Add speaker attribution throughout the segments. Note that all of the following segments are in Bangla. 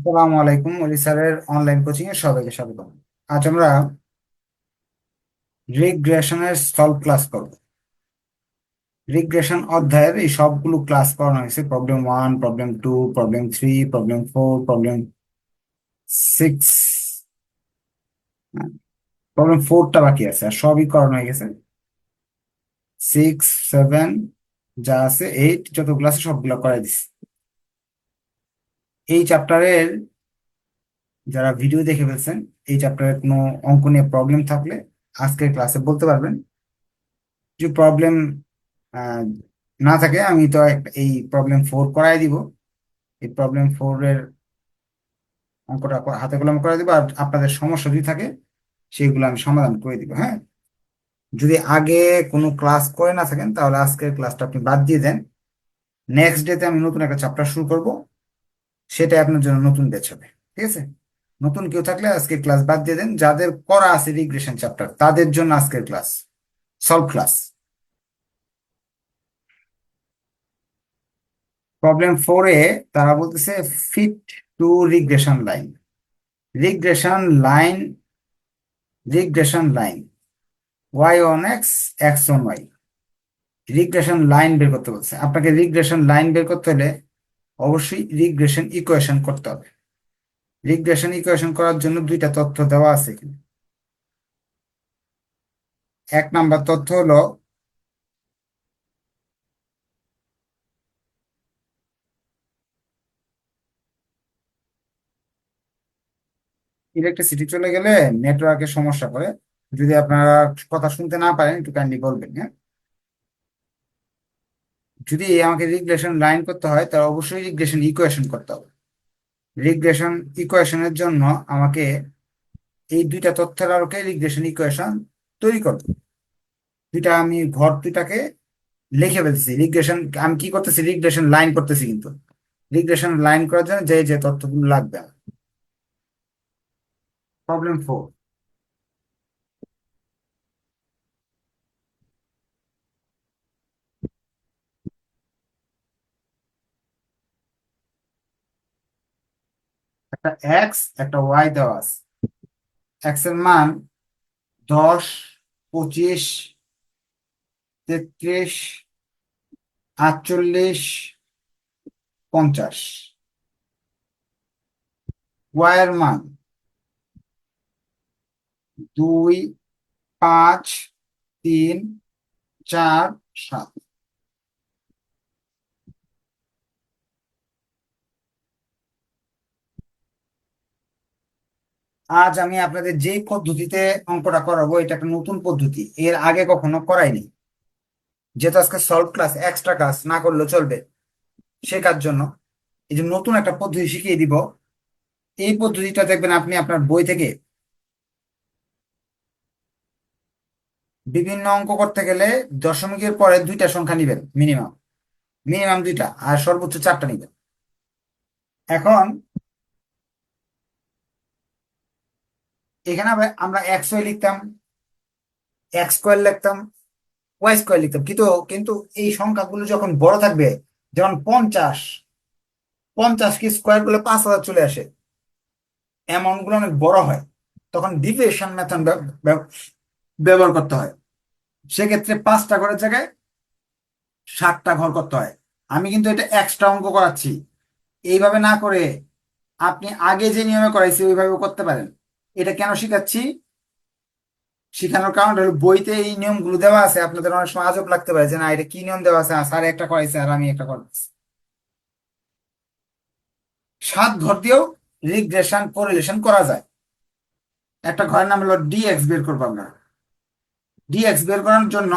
Speaker 1: আসসালামু আলাইকুম অলি স্যারের অনলাইন কোচিং এ সবাইকে স্বাগত আজ আমরা রিগ্রেশনের সলভ ক্লাস করব। রিগ্রেশন অধ্যায়ের এই সবগুলো ক্লাস করানো হয়েছে। Problem one problem two problem three problem four problem six problem ফোরটা বাকি আছে আর সবই করানো হয়ে গেছে। সিক্স সেভেন যা আছে এইট যতগুলো আছে সবগুলো করাই দিছি। এই চ্যাপ্টারের যারা ভিডিও দেখে ফেলছেন, এই চ্যাপ্টারের কোনো অঙ্ক নিয়ে প্রবলেম থাকলে আজকের ক্লাসে বলতে পারবেন। যে প্রবলেম না থাকে, আমি তো এই প্রবলেম ফোর করাই দিব। এই প্রবলেম ফোর এর অঙ্কটা হাতে কলমে করে দিব আর আপনাদের সমস্যা যদি থাকে, সেগুলো আমি সমাধান করে দিব হ্যাঁ? যদি আগে কোনো ক্লাস করে না থাকেন, তাহলে আজকের ক্লাসটা আপনি বাদ দিয়ে দেন। নেক্সট ডেতে আমি নতুন একটা চ্যাপ্টার শুরু করব। সেটা আপনার জন্য নতুন ব্যাচ হবে। ঠিক আছে? নতুন কেউ থাকলে আজকে ক্লাস বাদ দিয়ে দেন। যাদের করা আছে রিগ্রেশন চ্যাপ্টার তাদের জন্য আজকের ক্লাস সলভ ক্লাস প্রবলেম ফোরে তারা বলতেছে fit to regression line regression line regression line Y on X X on Y regression line বের করতে বলছে। আপনাকে রিগ্রেশন লাইন বের করতে হলে অবশ্যই রিগ্রেশন ইকুয়েশন করতে হবে। রিগ্রেশন ইকুয়েশন করার জন্য দুইটা তথ্য দেওয়া আছে এখানে। এক নাম্বার তথ্য হলো ইলেকট্রিসিটি চলে গেলে নেটওয়ার্কের সমস্যা করে। যদি আপনারা কথা শুনতে না পারেন, একটু কাইন্ডলি বলবেন হ্যাঁ? যদি আমাকে রিগ্রেশন লাইন করতে হয়, তাহলে অবশ্যই রিগ্রেশন ইকুয়েশন করতে হবে। রিগ্রেশন ইকুয়েশনের জন্য আমাকে এই দুইটা তথ্যের আলোকে রিগ্রেশন ইকুয়েশন তৈরি করতে দুইটা আমি ঘর দুইটাকে লিখে ফেলছি। রিগ্রেশন আমি কি করতেছি? রিগ্রেশন লাইন করতেছি কিন্তু। রিগ্রেশন লাইন করার জন্য যে যে তথ্যগুলো লাগবে। প্রবলেম ফোর একটা এক্স একটা ওয়াই দেওয়া আছে। এক্সের মান দশ, পঁচিশ, তেত্রিশ, আটচল্লিশ, পঞ্চাশ। ওয়াই এর মান দুই, পাঁচ, তিন, চার, সাত। আজ আমি আপনাদের যে পদ্ধতিতে অঙ্কটা করাবো, এটা একটা নতুন পদ্ধতি। এর আগে কখনো করাইনি। যেহেতু আজকে সলভ ক্লাস এক্সট্রা ক্লাস না করলেও চলবে। শেখার জন্য এই যে নতুন একটা পদ্ধতি শিখিয়ে দিব। এই পদ্ধতিটা দেখবেন আপনি আপনার বই থেকে বিভিন্ন অঙ্ক করতে গেলে দশমিকের পরে দুইটা সংখ্যা নিবেন মিনিমাম মিনিমাম দুইটা, আর সর্বোচ্চ চারটা নিবেন। এখন এখানে আমরা এক্স ওয়াই লিখতাম এক্স স্কোয়ার লিখতাম ওয়াই স্কোয়ার লিখতাম। কিন্তু কিন্তু এই সংখ্যাগুলো যখন বড় থাকবে যেমন পঞ্চাশ পঞ্চাশ কি স্কোয়ার করলে পাঁচ হাজার চলে আসে। অ্যামাউন্টগুলো অনেক বড় হয়। তখন ডিভিয়েশন মেথড ব্যবহার করতে হয়। সেক্ষেত্রে পাঁচটা ঘরের জায়গায় সাতটা ঘর করতে হয়। আমি কিন্তু এটা এক্সট্রা অঙ্ক করাচ্ছি। এইভাবে না করে আপনি আগে যে নিয়মে করাইছি ওইভাবে করতে পারেন। এটা কেন শিখাচ্ছি? শেখানোর কারণ হলো বইতে এই নিয়মগুলো দেওয়া আছে। আপনাদের অনেক সময় আজব লাগতে পারে যে, না, এটা কি নিয়ম দেওয়া আছে? স্যার, একটা করাইছে আর আমি একটা করাচ্ছি সাত ঘর দিয়েও রিগ্রেশন কোরিলেশন করা যায়। একটা ঘরের নাম হলো ডিএক্স বের করব আমরা। ডিএক্স বের করার জন্য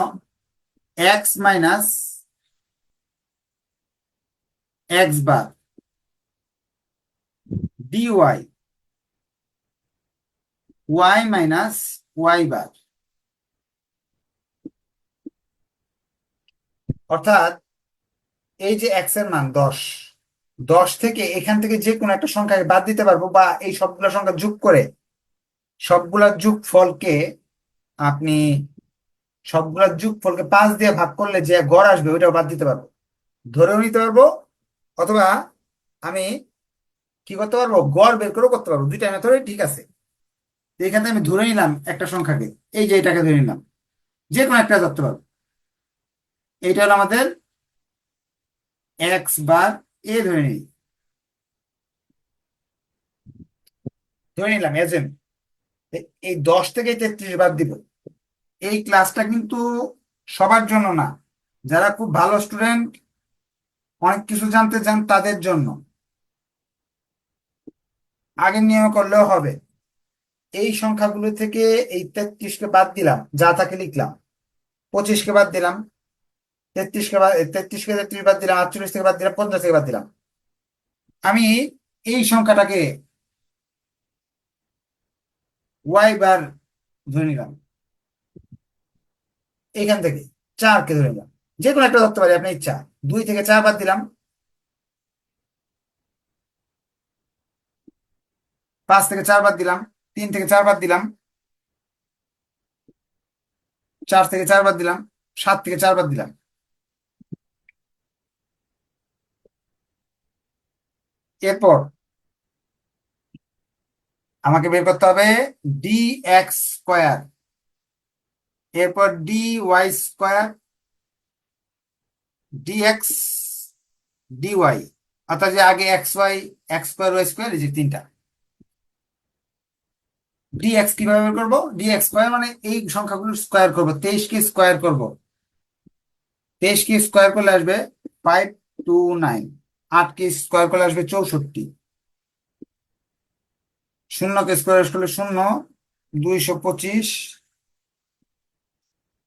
Speaker 1: X minus X bar D Y Y minus Y bar অর্থাৎ এই যে এক্সের মান দশ দশ থেকে এখান থেকে যে কোনো একটা সংখ্যাকে বাদ দিতে পারব বা এই সবগুলো সংখ্যা যোগ করে সবগুলা যোগ ফলকে আপনি সবগুলা যোগ ফলকে পাঁচ দিয়ে ভাগ করলে যে গড় আসবে ওইটাও বাদ দিতে পারব। ধরেও নিতে পারব অথবা আমি কি করতে পারব? গড় বের করে করতে পারব। দুইটা মেথডই ঠিক আছে। এখানে আমি ধরে নিলাম একটা সংখ্যাকে। এই যে এটাকে ধরে নিলাম। যে কোনো একটা ধরতে পারব এইটা হলো আমাদের এক্স বার এ ধরে নিই। ধরে নিলাম এজেন এই দশ থেকে তেত্রিশ বাদ দিব। এই ক্লাসটা কিন্তু সবার জন্য না। যারা খুব ভালো স্টুডেন্ট অনেক কিছু জানতে চান তাদের জন্য। আগের নিয়ম করলেও হবে। এই সংখ্যাগুলো থেকে এই তেত্রিশকে বাদ দিলাম, যা থাকে লিখলাম। পঁচিশকে বাদ দিলাম, তেত্রিশকে বাদ তেত্রিশকে তেত্রিশ বাদ দিলাম, আটচল্লিশ থেকে বাদ দিলাম, পঞ্চাশ থেকে বাদ দিলাম। আমি এই সংখ্যাটাকে ওয়াই বার ধরে নিলাম। এখান থেকে চারকে ধরে নিলাম। যে কোনো একটা ধরতে পারি, আপনার ইচ্ছা। দুই থেকে চার বাদ দিলাম। পাঁচ থেকে চার বাদ দিলাম। তিন থেকে চার বাদ দিলাম। চার থেকে চার বাদ দিলাম, সাত থেকে চার বাদ দিলাম। এরপর আমাকে বের করতে হবে ডি এক্স স্কোয়ার এরপর D Y square D X D Y অর্থাৎ যে আগে X Y X square Y square এই যে তিনটা। ডিএক্স কীভাবে বের করব? ডিএক্স স্কোয়ার মানে এই সংখ্যাগুলো স্কোয়ার করব। তেইশকে স্কোয়ার করব। তেইশকে স্কোয়ার করলে আসবে ফাইভ টু নাইন আটকে স্কোয়ার করলে আসবে চৌষট্টি। শূন্যকে স্কোয়ার করলে শূন্য, দুইশো পঁচিশ।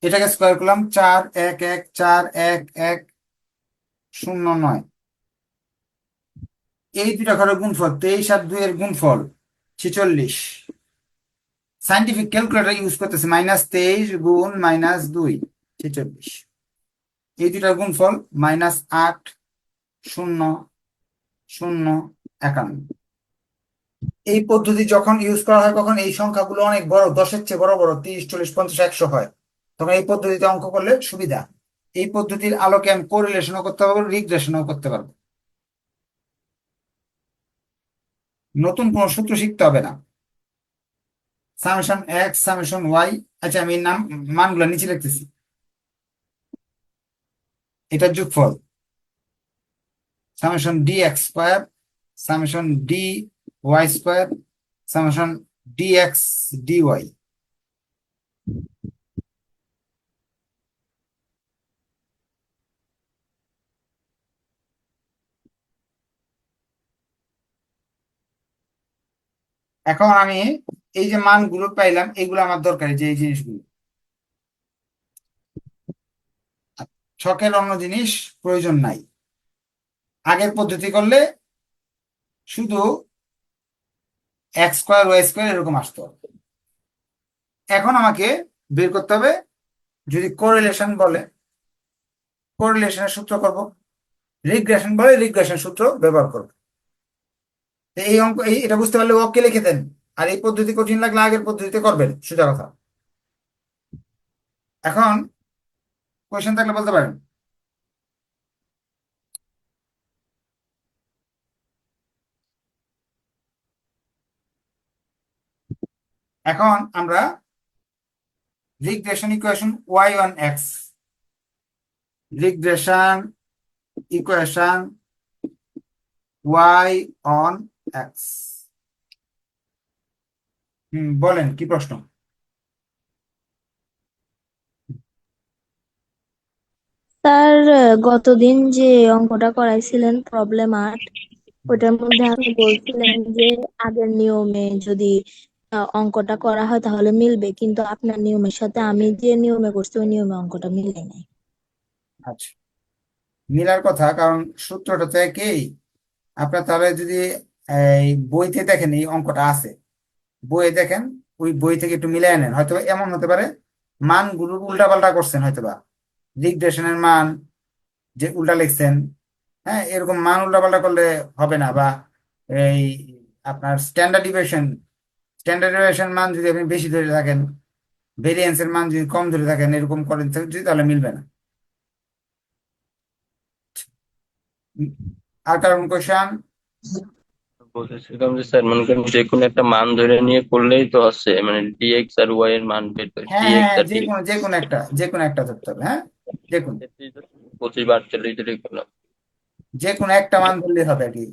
Speaker 1: এটাকে স্কোয়ার করলাম চার, এক এক, চার, এক এক, শূন্য, নয়। এই দুটা ঘরের গুণফল, তেইশ আর দুই এর গুণফল ছেচল্লিশ। সাইন্টিফিক ক্যালকুলেটর ইউজ করতেছে মাইনাস তেইশ গুণ মাইনাস দুই, ছেচল্লিশ। এই দুটার গুণফল মাইনাস আট, শূন্য শূন্য, একান্ন। এই পদ্ধতি যখন ইউজ করা হয়, তখন এই সংখ্যাগুলো অনেক বড়, দশের চেয়ে বড় বড়, তিরিশ, চল্লিশ, পঞ্চাশ, একশো হয়। তখন এই পদ্ধতিতে অঙ্ক করলে সুবিধা। এই পদ্ধতির আলোকে আমি কোরিলেশনও করতে পারব রিগ্রেশনও করতে পারব। নতুন কোন সূত্র শিখতে হবে না। সামেশন এক্স সামেশন ওয়াই আচ্ছা আমি নাম, মানগুলো নিচে লিখতেছি। এটা যোগফল। Summation D X square summation D Y square summation D X D Y এখন আমি এই যে মানগুলো পাইলাম, এগুলো আমার দরকারি যে এই জিনিসগুলো। ছকের অন্য জিনিস প্রয়োজন নাই। আগের পদ্ধতি করলে শুধু এক্স স্কোয়ার ওয়াই স্কোয়ার এরকম আসতো। এখন আমাকে বের করতে হবে, যদি কোরিলেশন বলে কোরিলেশনের সূত্র করব। রিগ্রেশন বলে রিগ্রেশন সূত্র ব্যবহার করব। এই অঙ্ক এটা বুঝতে পারলে ওকে লিখে দেন? আর এই পদ্ধতি কঠিন লাগলে আগের পদ্ধতিতে করবেন, সোজা কথা। এখন কোয়েশ্চেন থাকলে বলতে পারেন। এখন আমরা regression equation Y one X regression equation Y on X hmm বলেন কি প্রশ্ন?
Speaker 2: স্যার গতদিন যে অঙ্কটা করাইছিলেন প্রবলেম আট ওটার মধ্যে আপনি বলছিলেন যে আগের নিয়মে যদি আহ, অঙ্কটা করা হয় তাহলে মিলবে কিন্তু আপনার নিয়মের সাথে আমি যে নিয়মে করছি ওই নিয়মে অঙ্কটা মিলে নাই।
Speaker 1: আচ্ছা। মিলার কথা কারণ সূত্রটা তো একই। আপনার তাহলে যদি এই বইতে দেখেন এই অঙ্কটা আছে বইয়ে দেখেন, ওই বই থেকে একটু মিলিয়ে নেন। হয়তো এমন হতে পারে মান মানগুলো উল্টাপাল্টা করছেন হয়তোবা। রিগ্রেশনের মান, যে উল্টা লিখছেন হ্যাঁ এরকম মান উল্টাপাল্টা করলে হবে না, বা এই আপনার স্ট্যান্ডার্ড ডিভিয়েশন স্ট্যান্ডার্ড ডিভিয়েশন মান যদি আপনি বেশি ধরে থাকেন ভেরিয়েন্সের মান যদি কম ধরে থাকেন, এরকম করেন তাহলে মিলবে না। আর কারণ কোশ্চেন
Speaker 3: বলতেছিলাম যে স্যার মনে করেন যে কোনো একটা মান ধরে নিয়ে করলেই তো আছে মানে ডিএক্স আর ওয়াই এর মান বের করে
Speaker 1: হ্যাঁ হ্যাঁ
Speaker 3: আর
Speaker 1: যে কোনো যে কোনো একটা যে কোনো একটা ধরতে হবে হ্যাঁ? কোনো
Speaker 3: পঁচিশ বা আটচল্লিশ ধরেই করলাম।
Speaker 1: যে কোনো একটা মান ধরলে হবে আর কি।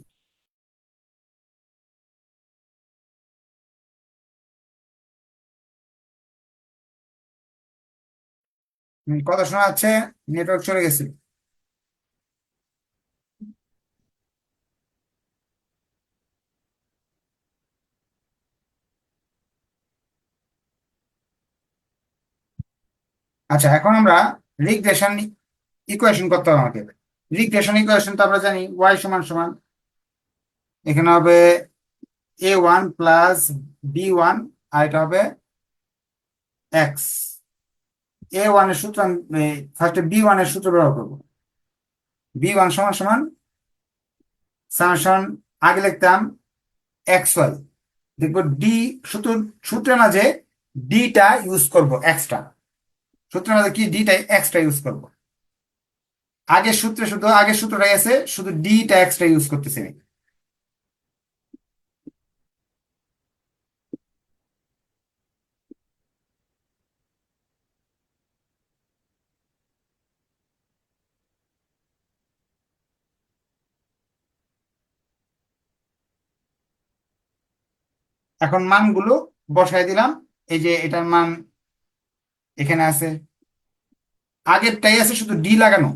Speaker 1: কথা শোনা যাচ্ছে? নেটওয়ার্ক চলে গেছে। আচ্ছা এখন আমরা রিগ্রেশন ইকুয়েশন করতে হবে আমাকে। রিগ্রেশন ইকুয়েশন তো আমরা জানি ওয়াই সমান সমান। এখানে হবে A one plus B one আর এটা হবে এক্স এ ওয়ানের সূত্র ফার্স্টে বি ওয়ানের সূত্র ব্যবহার করব। বি ওয়ান সমান সমান সামেশন আগে লিখতাম এক্স ওয়াই দেখব ডি সূত্র সূত্রের মাঝে ডিটা ইউজ করব এক্সট্রা সূত্রের মাঝে কি? ডিটা এক্সট্রা ইউজ করব। আগের সূত্রে শুধু, আগের সূত্রটা গেছে শুধু ডিটা এক্সট্রা ইউজ করতেছি আমি। এখন মানগুলো বসায় দিলাম। এই যে এটার মান এখানে আছে। আগেরটাই আছে শুধু ডি লাগানো।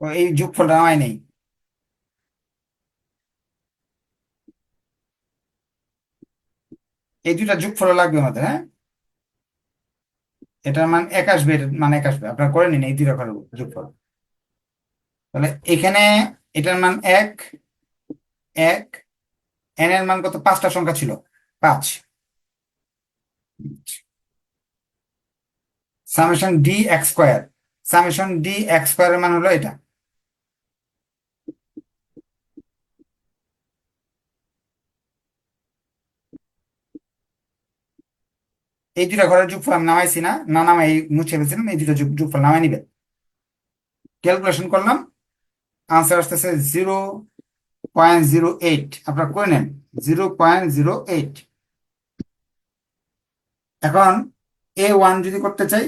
Speaker 1: এই যোগফলটা আমায় নেই। এই দুইটা যোগফল লাগবে আমাদের হ্যাঁ? এটার মান এক আসবে মান এক আসবে। আপনারা করে নিন এই দুই রকমের যোগফল। তাহলে এখানে এটার মান এক এক এন এর মান কত? পাঁচটা সংখ্যা ছিল, পাঁচ। Summation D X square. Summation D X স্কোয়ারের মান হলো এটা। এই দুটা ঘরের যোগফল আমি নামাইছি না না নামাই মুছে ফেলছিলাম, এই দুটো যোগ- যোগফল নামাই নিবে ক্যালকুলেশন করলাম। আনসার আসতেছে জিরো পয়েন্ট জিরো এইট আপনারা করে নেন। জিরো পয়েন্ট জিরো এইট এখন এ ওয়ান যদি করতে চাই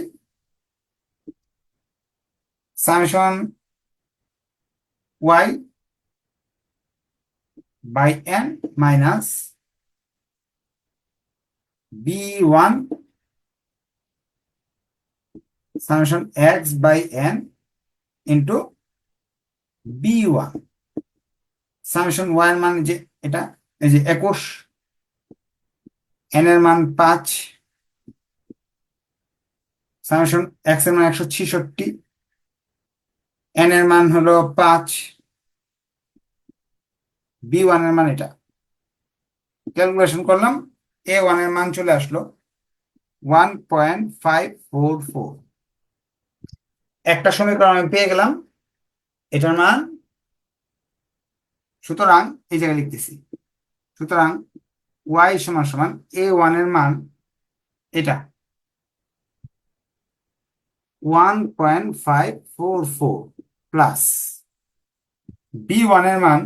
Speaker 1: summation Y by N minus B one summation X by N into B one. Summation এর মান যে এটা, এই যে একুশ, এন এর মান পাঁচ, সামেশন এক্সের মান একশো ছিষট্টি, এন এর মান হলো পাঁচ, বি ওয়ানের মান এটা। ক্যালকুলেশন করলাম, এ ওয়ানের মান চলে আসলো one point five four four. একটা সমীকরণ আমি পেয়ে গেলাম এটার মান, সুতরাং এই জায়গায় লিখতেছি, সুতরাং ওয়াই সমান সমান এ ওয়ানের মান এটা one point five four four plus B ওয়ানের মান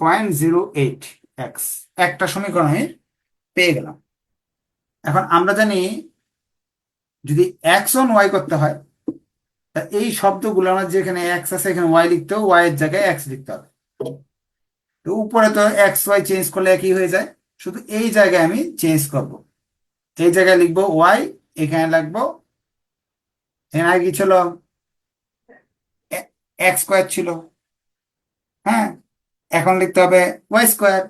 Speaker 1: পয়েন্ট জিরো এইট এক্স একটা সমীকরণ আমি পেয়ে গেলাম। এখন আমরা জানি যদি এক্স অন ওয়াই করতে হয় তা এই শব্দগুলো আমরা যেখানে এক্স আছে, এখানে ওয়াই লিখতে হবে ওয়াই এর জায়গায় এক্স লিখতে হবে। তো উপরে তো এক্স ওয়াই চেঞ্জ করলে একই হয়ে যায়। শুধু এই জায়গায় আমি চেঞ্জ করব। এই জায়গায় লিখব ওয়াই এখানে লিখব, এখানে আগে ছিল? এক্স স্কোয়ার ছিল। হ্যাঁ এখন লিখতে হবে ওয়াই স্কোয়ার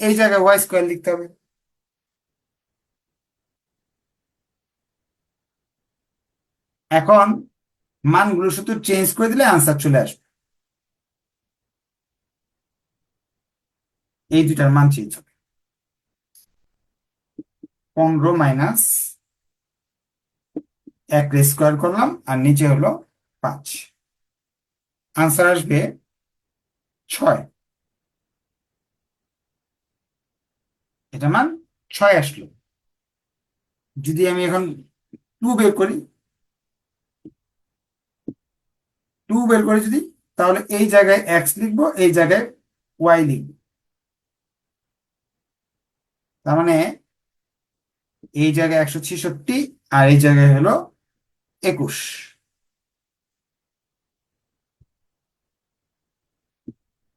Speaker 1: এই জায়গায় ওয়াই স্কোয়ার লিখতে হবে। এখন মানগুলো শুধু চেঞ্জ করে দিলে আনসার চলে আসবে। এই দুটার মান চেঞ্জ হবে। পনেরো মাইনাস এক স্কোয়ার করলাম, আর নিচে হলো পাঁচ। আনসার আসবে ছয়। এটা মান ছয় আসলো। যদি আমি এখন টু বের করি টু বের করি যদি, তাহলে এই জায়গায় এক্স লিখব, এই জায়গায় ওয়াই লিখব। তার মানে এই জায়গায় একশো ছেষট্টি আর এই জায়গায় হলো একুশ।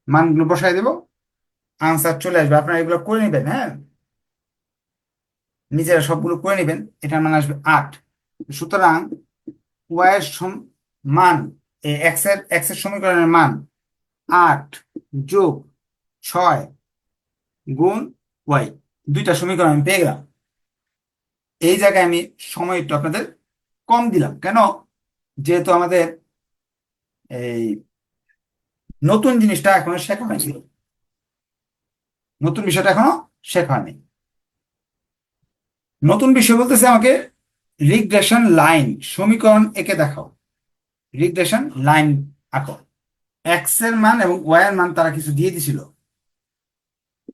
Speaker 1: মানগুলো বসাই দেব। আনসার চলে আসবে। আপনারা এগুলো করে নেবেন হ্যাঁ? নিজেরা সবগুলো করে নেবেন। এটার মান আসবে আট। সুতরাং ওয়াই এর মান এক্সের এক্সের সমীকরণের মান আট যোগ ছয় গুণ ওয়াই দুইটা সমীকরণ আমি পেয়ে গেলাম। এই জায়গায় আমি সময় একটু আপনাদের কম দিলাম। কেন? যেহেতু আমাদের এই নতুন জিনিসটা এখনও শেখা হয়নি। নতুন বিষয়টা এখনও শেখা হয়নি। নতুন বিষয় বলতেছে আমাকে রিগ্রেশন লাইন সমীকরণ এঁকে দেখাও। রিগ্রেশন লাইন আঁকো এক্সের মান এবং ওয়াই এর মান তারা কিছু দিয়ে দিছিল।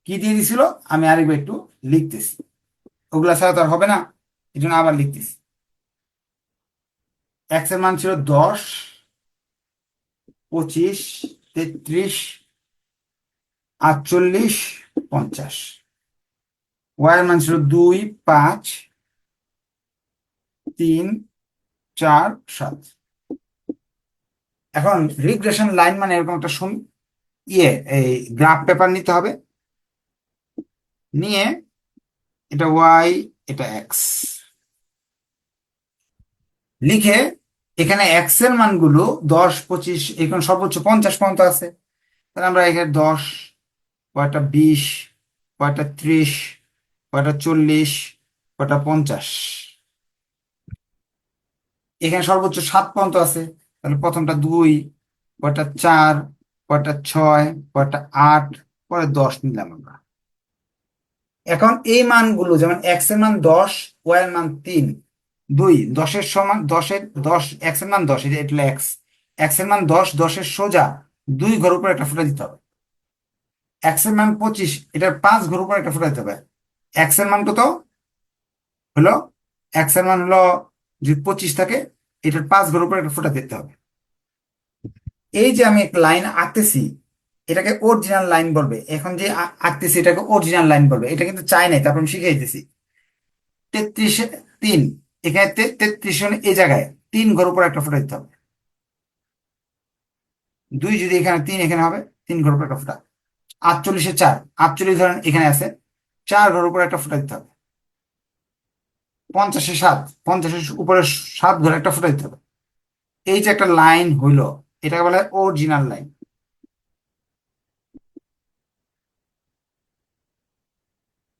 Speaker 1: কি দিয়ে দিছিল? আমি আরেকবার একটু লিখতেছি। ওগুলা ছাড়া তো আর হবে না এই জন্য আবার লিখতেছি। এক্সের মান ছিল দশ, পঁচিশ, তেত্রিশ, আটচল্লিশ, পঞ্চাশ। ওয়াই এর মান ছিল দুই, পাঁচ, তিন, চার, সাত। এখন রিগ্রেশন লাইন মানে এরকম একটা সম- ইয়ে এই গ্রাফ পেপার নিতে হবে। নিয়ে এটা ওয়াই এটা এক্স লিখে এখানে এক্সের মানগুলো দশ, পঁচিশ, এখানে সর্বোচ্চ পঞ্চাশ পর্যন্ত আছে। তাহলে আমরা এখানে দশ, কয়টা বিশ, কয়টা ত্রিশ, কয়টা চল্লিশ, কয়টা পঞ্চাশ। এখানে সর্বোচ্চ সাত পর্যন্ত আছে। তাহলে প্রথমটা দুই কয়টা চার কয়টা ছয় কয়টা আট, পরে দশ নিলাম আমরা। এখন এই মানগুলো যেমন এক্সের মান দশ ওয়াই এর মান তিন, দুই, দশের সমান দশের দশ এক্সের মান দশ এটা এটা এক্স এক্সের মান দশ, দশের সোজা, দুই ঘর উপর একটা ফুটা দিতে হবে। এক্সের মান পঁচিশ, এটার পাঁচ ঘর উপর একটা ফুটা দিতে হবে। এক্সের মান কত? হলো এক্সের মান হলো যদি পঁচিশ থাকে এটার পাঁচ ঘর উপর একটা ফুটা দিতে হবে। এই যে আমি একটা লাইন আঁকতেছি, এটাকে অরিজিনাল লাইন বলবে। এখন যে আঁকতেছি, এটাকে অরিজিনাল লাইন বলবে। এটা কিন্তু চাই নাই তারপর আমি শিখে দিতেছি। তেত্রিশে তিন, এখানে তেত্রিশ এই জায়গায় তিন ঘর উপর একটা ফুটা দিতে হবে। দুই যদি এখানে তিন, এখানে হবে তিন ঘর উপর একটা ফুটা। আটচল্লিশে চার, আটচল্লিশ ধরেন এখানে আছে, চার ঘর উপর একটা ফুটা দিতে হবে। পঞ্চাশে সাত, পঞ্চাশের উপরে সাত ঘর একটা ফুটা দিতে হবে। এই যে একটা লাইন হইল, এটাকে বলে অরিজিনাল লাইন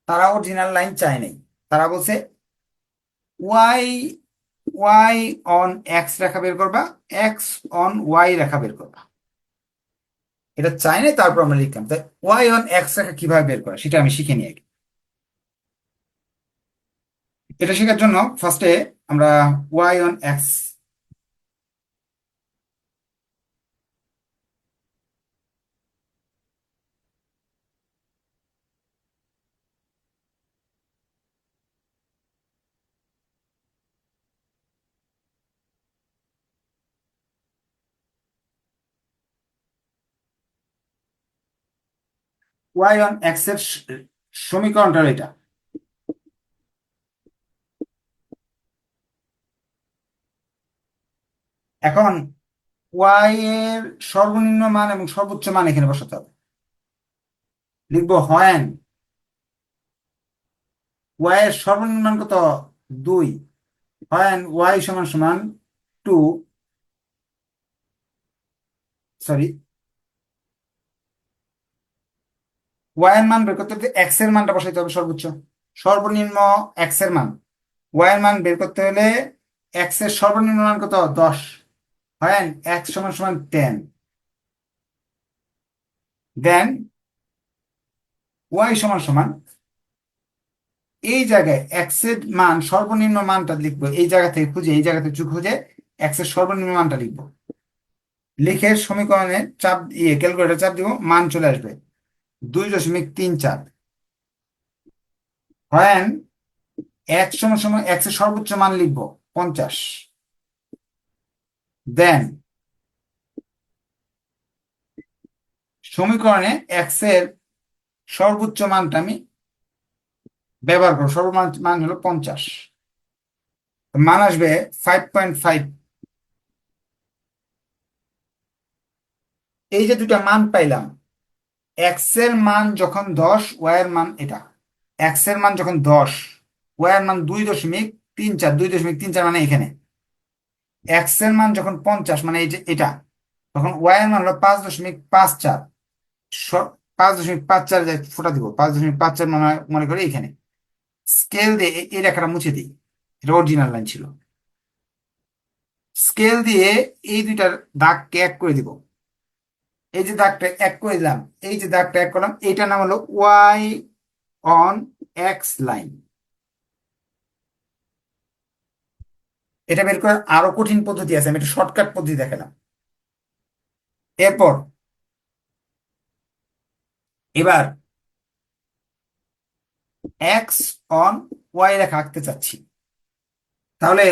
Speaker 1: তারা অরিজিনাল লাইন চায় নাই। তারা বলছে ওয়াই ওয়াই অন এক্স রেখা বের করবা এক্স অন ওয়াই রেখা বের করবা। এটা চাই নাই, তারপর আমরা লিখলাম। তাই ওয়াই অন এক্স রেখা কীভাবে বের করা, সেটা আমি শিখে নিই আগে। এটা শেখার জন্য ফার্স্টে আমরা Y on X Y on এক্সের সমীকরণটা এটা। এখন ওয়াই এর সর্বনিম্ন মান এবং সর্বোচ্চ মান এখানে বসাতে হবে। লিখব হয়েন ওয়াই এর সর্বনিম্ন মান কত? দুই। হয়েন ওয়াই সমান সমান টু সরি ওয়াই এর মান বের করতে হলে এক্সের মানটা বসাইতে হবে সর্বোচ্চ। সর্বনিম্ন এক্সের মান। ওয়াই এর মান বের করতে হলে এক্সের সর্বনিম্ন মান কত? দশ। হয় এক্স সমান সমান টেন দেন ওয়াই সমান সমান, এই জায়গায় এক্সের মান, সর্বনিম্ন মানটা লিখব। এই জায়গা থেকে খুঁজে, এই জায়গা থেকে খুঁজে এক্সের সর্বনিম্ন মানটা লিখব। লিখে সমীকরণে চাপ ইয়ে ক্যালকুলেটর চাপ দিব, মান চলে আসবে দুই দশমিক তিন চার। হয় এক সমান সমান এর সর্বোচ্চ মান লিখব, পঞ্চাশ। দেন সমীকরণে এক্সের সর্বোচ্চ মানটা আমি ব্যবহার করব। সর্বমান মান হলো পঞ্চাশ। মান আসবে এই যে দুটা মান পাইলাম এক্সের মান যখন দশ ওয়াই এর মান এটা। এক্সের মান যখন দশ ওয়াই এর মান দুই দশমিক তিন চার। দুই দশমিক তিন চার মানে এখানে। এক্সের মান যখন পঞ্চাশ মানে এই যে এটা, তখন ওয়াই এর মান হলো পাঁচ দশমিক পাঁচ চার। পাঁচ দশমিক পাঁচ চার ফোটা দিব। পাঁচ দশমিক পাঁচ চার মনে মনে করি এখানে স্কেল দিয়ে এই রেখাটা মুছে দিই। এটা অরিজিনাল লাইন ছিল। স্কেল দিয়ে এই দুইটার দাগকে এক করে দিব। এই যে দাগটা এক করে দিলাম, এই যে দাগটা এক করলাম, এইটার নাম হলো ওয়াই অন এক্স লাইন এটা বের করার আরও কঠিন পদ্ধতি আছে, আমি একটা শর্টকাট পদ্ধতি দেখালাম। এরপর, এবার এক্স অন ওয়াই রেখা আঁকতে চাচ্ছি। তাহলে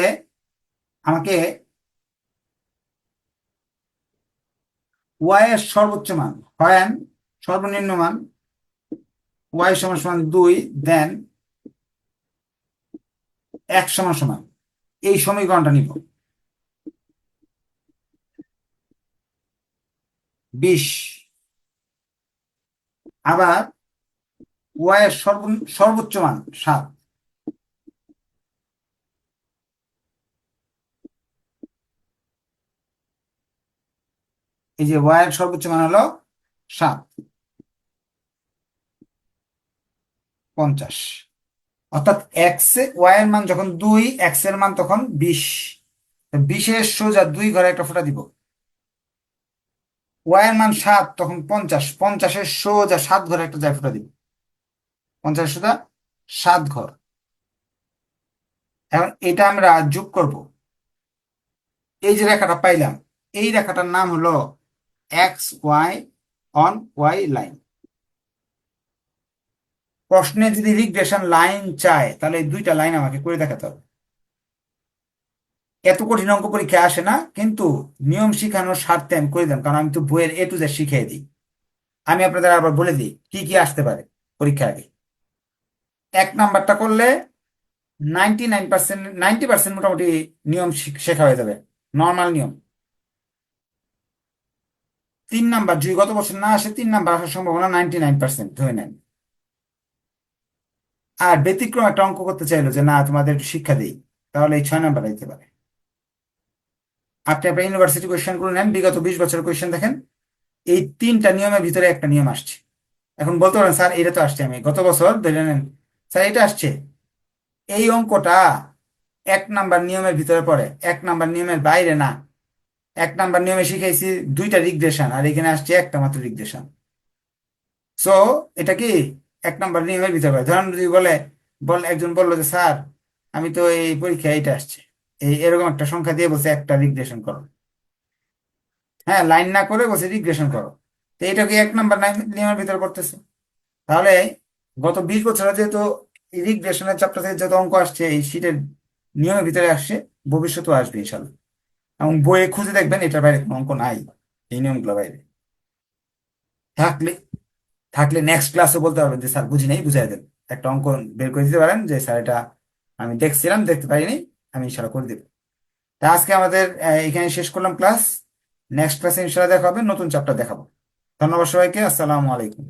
Speaker 1: আমাকে ওয়াই এর সর্বোচ্চ মান হয় সর্বনিম্ন মান ওয়াই সমান সমান দুই দেন এক সমান সমান। এই সমীকরণটা নিব। বিশ। আবার ওয়াই এর সর্ব সর্বোচ্চ মান সাত। এই যে ওয়াই এর সর্বোচ্চ মান হলো সাত। পঞ্চাশ। অর্থাৎ এক্স ওয়াই এর মান যখন দুই এক্সের মান তখন বিশ। বিশের সোজা দুই ঘরে একটা ফোঁটা দিব। ওয়াই এর মান সাত, তখন পঞ্চাশ। পঞ্চাশের সোজা সাত ঘরে একটা যায় ফোঁটা দিব। পঞ্চাশ সোজা সাত ঘর। এখন এটা আমরা যোগ করব। এই যে রেখাটা পাইলাম, এই রেখাটার নাম হলো X Y on Y line প্রশ্নে যদি রিগ্রেশন লাইন চায়, তাহলে দুইটা লাইন আমাকে করে দেখাতে হবে। এত কঠিন অঙ্ক পরীক্ষা আসে না, কিন্তু নিয়ম শিখানোর স্বার্থে আমি করে দিলাম, কারণ আমি তো বইয়ের এ টু শিখিয়ে দিই। আমি আপনাদের আবার বলে দিই, কি কি আসতে পারে পরীক্ষার আগে। এক নাম্বারটা করলে ninety nine percent ninety percent মোটামুটি নিয়ম শেখা হয়ে যাবে নর্মাল নিয়ম। তিন নাম্বার যদি গত বছর না আসে, তিন নাম্বার আসার সম্ভাবনা নাইনটি নাইন পার্সেন্ট ধরে নেন। আর ব্যতিক্রম একটা অঙ্ক করতে চাইলো যে, না, তোমাদের একটু শিক্ষা দিই। তাহলে এই ছয় নাম্বার দিতে পারে। আপনি আপনার ইউনিভার্সিটি কোয়েশ্চেন করে নেন, বিগত বিশ বছর কোয়েশ্চেন দেখেন। এই তিনটা নিয়মের ভিতরে একটা নিয়ম আসছে। এখন বলতে পারেন, স্যার, এটা তো আসছে আমি। গত বছর ধরে নেন, স্যার, এটা আসছে। এই অঙ্কটা এক নাম্বার নিয়মের ভিতরে পড়ে। এক নাম্বার নিয়মের বাইরে না। এক নাম্বার নিয়মে শিখাইছি দুইটা রিগ্রেশন আর এখানে আসছে একটা মাত্র রিগ্রেশন সো এটা কি এক নাম্বার নিয়মের ভিতরে পড়ে। ধরেন যদি বলে, বল, একজন বলল যে, স্যার, আমি তো এই পরীক্ষায় এটা আসছে। এই এরকম একটা সংখ্যা দিয়ে বলছে একটা রিগ্রেশন করো। হ্যাঁ লাইন না করে বলছে রিগ্রেশন করো। তো এটা কি এক নাম্বার নিয়মের ভিতরে পড়তেছে? তাহলে গত বিশ বছরে যেহেতু রিগ্রেশনের চ্যাপ্টার থেকে যত অঙ্ক আসছে, এই শীটের নিয়মের ভিতরে আসছে, ভবিষ্যতেও আসবে ইনশাল্লাহ। এবং বইয়ে খুঁজে দেখবেন এটার বাইরে কোনো অঙ্ক নাই, এই নিয়মগুলো বাইরে। থাকলে থাকলে নেক্সট ক্লাসে বলতে পারবেন যে, স্যার, বুঝি নাই, বুঝাই দেন। একটা অঙ্ক বের করে দিতে পারেন যে, স্যার, এটা আমি দেখছিলাম, দেখতে পারিনি আমি ইনশাল্লাহ করে দেব। তা আজকে আমাদের এখানে শেষ করলাম ক্লাস নেক্সট ক্লাসে ইনশাল্লাহ দেখা হবে, নতুন চ্যাপ্টার দেখাবো। ধন্যবাদ সবাইকে, আসসালামু আলাইকুম।